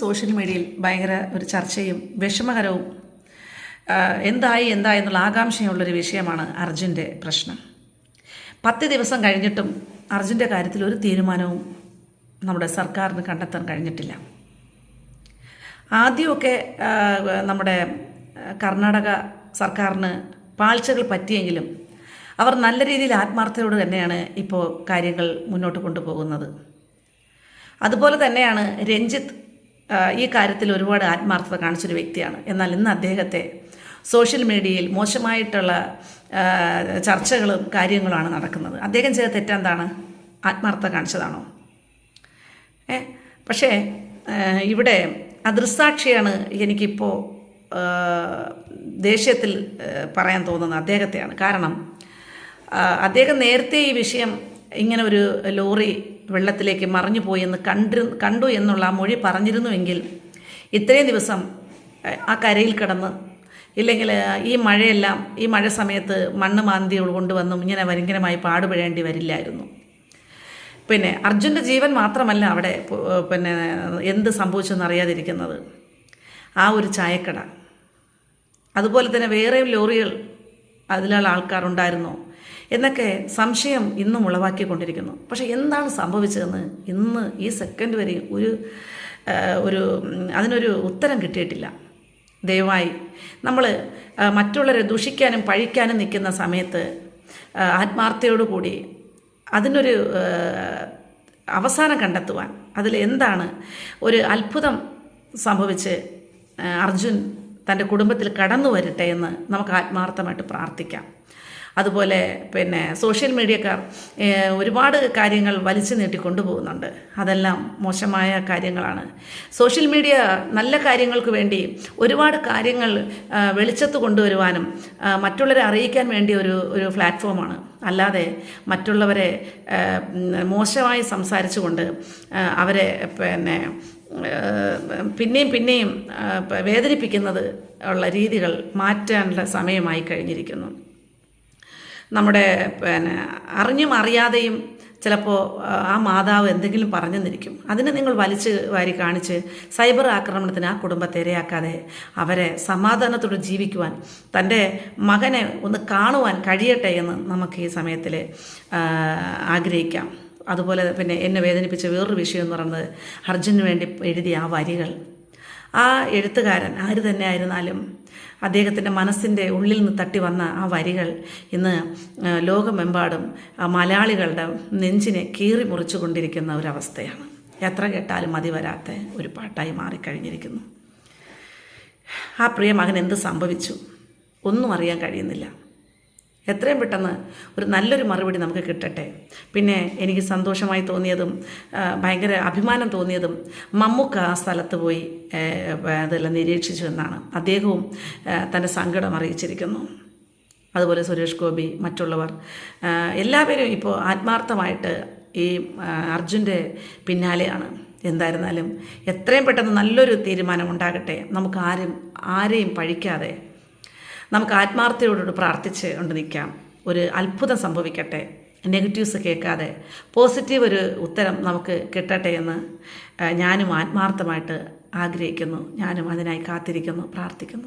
Social മീഡിയയിൽ ഭയങ്കര ഒരു ചർച്ചയും വിഷമകരവും എന്തായി എന്തായി എന്നുള്ള ആകാംക്ഷയുള്ളൊരു വിഷയമാണ് അർജുന്റെ പ്രശ്നം. പത്ത് ദിവസം കഴിഞ്ഞിട്ടും അർജുന്റെ കാര്യത്തിൽ ഒരു തീരുമാനവും നമ്മുടെ സർക്കാരിന് കണ്ടെത്താൻ കഴിഞ്ഞിട്ടില്ല. ആദ്യമൊക്കെ നമ്മുടെ കർണാടക സർക്കാരിന് പാഴ്ചകൾ പറ്റിയെങ്കിലും അവർ നല്ല രീതിയിൽ ആത്മാർത്ഥതയോട് തന്നെയാണ് ഇപ്പോൾ കാര്യങ്ങൾ മുന്നോട്ട് കൊണ്ടുപോകുന്നത്. അതുപോലെ തന്നെയാണ് രഞ്ജിത്ത് ഈ കാര്യത്തിൽ ഒരുപാട് ആത്മാർത്ഥത കാണിച്ചൊരു വ്യക്തിയാണ്. എന്നാൽ ഇന്ന് അദ്ദേഹത്തെ സോഷ്യൽ മീഡിയയിൽ മോശമായിട്ടുള്ള ചർച്ചകളും കാര്യങ്ങളുമാണ് നടക്കുന്നത്. അദ്ദേഹം ചെയ്ത തെറ്റെന്താണ്? ആത്മാർത്ഥത കാണിച്ചതാണോ? ഏ പക്ഷേ ഇവിടെ അദൃസാക്ഷിയാണ് എനിക്കിപ്പോൾ ദേഷ്യത്തിൽ പറയാൻ തോന്നുന്നത് അദ്ദേഹത്തെയാണ്. കാരണം അദ്ദേഹം നേരത്തെ ഈ വിഷയം ഇങ്ങനെ ഒരു ലോറി വെള്ളത്തിലേക്ക് മറിഞ്ഞു പോയെന്ന് കണ്ടു കണ്ടു എന്നുള്ള ആ മൊഴി പറഞ്ഞിരുന്നുവെങ്കിൽ ഇത്രയും ദിവസം ആ, ആ കരയിൽ കിടന്ന് ഇല്ലെങ്കിൽ ഈ മഴയെല്ലാം ഈ മഴ സമയത്ത് മണ്ണ് മാന്തി കൊണ്ടുവന്നും ഇങ്ങനെ ഭയങ്കരമായി പാടുപെടേണ്ടി വരില്ലായിരുന്നു. പിന്നെ അർജുന്റെ ജീവൻ മാത്രമല്ല അവിടെ പിന്നെ എന്ത് സംഭവിച്ചെന്ന് അറിയാതിരിക്കുന്നത്. ആ ഒരു ചായക്കട. അതുപോലെ തന്നെ വേറെയും ലോറികൾ അതിലുള്ള ആൾക്കാരുണ്ടായിരുന്നോ. എന്നൊക്കെ സംശയം ഇന്നും ഉളവാക്കിക്കൊണ്ടിരിക്കുന്നു. പക്ഷേ എന്താണ് സംഭവിച്ചതെന്ന് ഇന്ന് ഈ സെക്കൻഡ് വരെ ഒരു ഒരു അതിനൊരു ഉത്തരം കിട്ടിയിട്ടില്ല. ദയവായി നമ്മൾ മറ്റുള്ളവരെ ദുഷിക്കാനും പഴിക്കാനും നിൽക്കുന്ന സമയത്ത് ആത്മാർത്ഥയോടുകൂടി അതിനൊരു അവസാനം കണ്ടെത്തുവാൻ അതിൽ എന്താണ് ഒരു അത്ഭുതം സംഭവിച്ച് അർജുൻ തന്റെ കുടുംബത്തിൽ കടന്നു വരട്ടെ എന്ന് നമുക്ക് ആത്മാർത്ഥമായിട്ട് പ്രാർത്ഥിക്കാം. അതുപോലെ പിന്നെ സോഷ്യൽ മീഡിയക്കാർ ഒരുപാട് കാര്യങ്ങൾ വലിച്ചു നീട്ടി കൊണ്ടുപോകുന്നുണ്ട്. അതെല്ലാം മോശമായ കാര്യങ്ങളാണ്. സോഷ്യൽ മീഡിയ നല്ല കാര്യങ്ങൾക്ക് വേണ്ടി ഒരുപാട് കാര്യങ്ങൾ വെളിച്ചത്ത് കൊണ്ടുവരുവാനും മറ്റുള്ളവരെ അറിയിക്കാൻ വേണ്ടി ഒരു ഒരു പ്ലാറ്റ്ഫോമാണ് അല്ലാതെ മറ്റുള്ളവരെ മോശമായി സംസാരിച്ചുകൊണ്ട് അവരെ പിന്നെ പിന്നെയും പിന്നെയും വേദനിപ്പിക്കുന്നത് ഉള്ള രീതികൾ മാറ്റാനുള്ള സമയമായി കഴിഞ്ഞിരിക്കുന്നു. നമ്മുടെ പിന്നെ അറിഞ്ഞും അറിയാതെയും ചിലപ്പോൾ ആ മാതാവ് എന്തെങ്കിലും പറഞ്ഞെന്നിരിക്കും. അതിനെ നിങ്ങൾ വലിച്ചു വാരി കാണിച്ച് സൈബർ ആക്രമണത്തിന് ആ കുടുംബത്തെ ഇരയാക്കാതെ അവരെ സമാധാനത്തോടെ ജീവിക്കുവാൻ തന്റെ മകനെ ഒന്ന് കാണുവാൻ കഴിയട്ടെ എന്ന് നമുക്ക് ഈ സമയത്തിൽ ആഗ്രഹിക്കാം. അതുപോലെ പിന്നെ എന്നെ വേദനിപ്പിച്ച വേറൊരു വിഷയം എന്ന് പറയുന്നത് അർജുന് വേണ്ടി എഴുതിയ ആ വരികൾ. ആ എഴുത്തുകാരൻ ആര് തന്നെ ആയിരുന്നാലും അദ്ദേഹത്തിന്റെ മനസ്സിന്റെ ഉള്ളിൽ നിന്ന് തട്ടി വന്ന ആ വരികൾ ഇന്ന് ലോകമെമ്പാടും മലയാളികളുടെ നെഞ്ചിനെ കീറി മുറിച്ചു കൊണ്ടിരിക്കുന്ന ഒരവസ്ഥയാണ്. എത്ര കേട്ടാലും മതി വരാത്ത ഒരു പാട്ടായി മാറിക്കഴിഞ്ഞിരിക്കുന്നു. ആ പ്രിയ മകൻ എന്ത് സംഭവിച്ചു? ഒന്നും അറിയാൻ കഴിയുന്നില്ല. എത്രയും പെട്ടെന്ന് ഒരു നല്ലൊരു മറുപടി നമുക്ക് കിട്ടട്ടെ. പിന്നെ എനിക്ക് സന്തോഷമായി തോന്നിയതും ഭയങ്കര അഭിമാനം തോന്നിയതും മമ്മൂക്ക ആ സ്ഥലത്ത് പോയി അതെല്ലാം നിരീക്ഷിച്ചു എന്നാണ്. അദ്ദേഹവും തന്റെ സങ്കടം അറിയിച്ചിരിക്കുന്നു. അതുപോലെ സുരേഷ് ഗോപി മറ്റുള്ളവർ എല്ലാവരും ഇപ്പോൾ ആത്മാർത്ഥമായിട്ട് ഈ അർജുന്റെ പിന്നാലെയാണ്. എന്തായിരുന്നാലും എത്രയും പെട്ടെന്ന് നല്ലൊരു തീരുമാനം ഉണ്ടാകട്ടെ. നമുക്ക് ആരും ആരെയും പഴിക്കാതെ നമുക്ക് ആത്മാർത്ഥയോടുകൂടി പ്രാർത്ഥിച്ച് കൊണ്ട് നിൽക്കാം. ഒരു അത്ഭുതം സംഭവിക്കട്ടെ. നെഗറ്റീവ്സ് കേൾക്കാതെ പോസിറ്റീവ് ഒരു ഉത്തരം നമുക്ക് കിട്ടട്ടെ എന്ന് ഞാനും ആത്മാർത്ഥമായിട്ട് ആഗ്രഹിക്കുന്നു. ഞാനും അതിനായി കാത്തിരിക്കുന്നു പ്രാർത്ഥിക്കുന്നു.